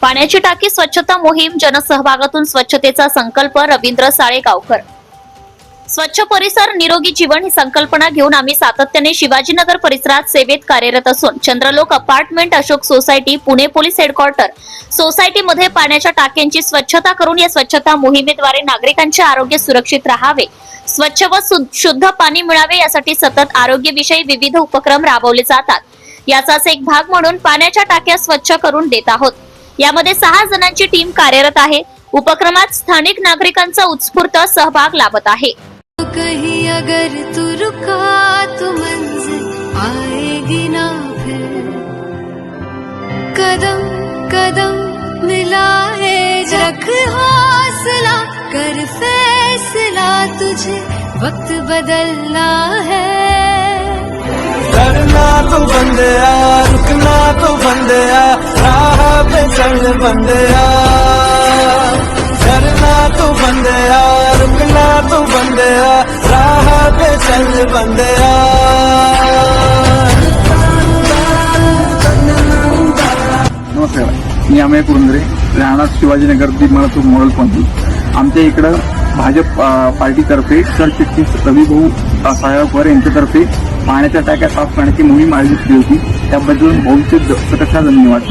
पाण्याची टाकी स्वच्छता मोहीम जनसहभागातून स्वच्छतेचा संकल्प रवींद्र साळेगावकर. स्वच्छ परिसर निरोगी जीवन ही संकल्पना घेऊन आम्ही सातत्याने शिवाजीनगर परिसरात सेवेत कार्यरत असून Chandralok apartment Ashok society Pune police headquarter. सोसायटीमध्ये पाण्याच्या टाक्यांची स्वच्छता करून या स्वच्छता मोहिमेद्वारे नागरिकांचे आरोग्य सुरक्षित राहावे. स्वच्छ व सु- शुद्ध पाणी मिळावे यासाठी सतत आरोग्यविषयी विविध उपक्रम राबवले जातात. याचाच एक भाग म्हणून पाण्याच्या टाक्या स्वच्छ करून देत आहोत. यामध्ये सहा जणांची टीम कार्यरत आहे. उपक्रमात स्थानिक नागरिकांचा उत्स्फूर्त सहभाग लाभत आहे. कहीं अगर तू रुका तो मंजिल आएगी ना फिर। कदम कदम मिला है रख हौसला कर फैसला तुझे वक्त बदलना है। डरना तो बंदया रुकना ਬੰਦਿਆ बंदया ਤੂੰ ਬੰਦਿਆ ਰੁਕਣਾ ਤੂੰ ਬੰਦਿਆ ਰਾਹ ਤੇ ਚੱਲ ਬੰਦਿਆ नमस्कार मी अमय कुरुंद्रे राहणार शिवाजीनगर दिमाला चौक मॉडेल पंथी आमच्या इकडं भाजप पार्टीतर्फे सरचिटणीस रविभाऊ अ, साळगावकर यांच्यातर्फे पाण्याच्या टाक्या साफ करण्याची मोहीम आयोजित केली होती त्याबद्दल भविष्य सतक्षा धन्यवाद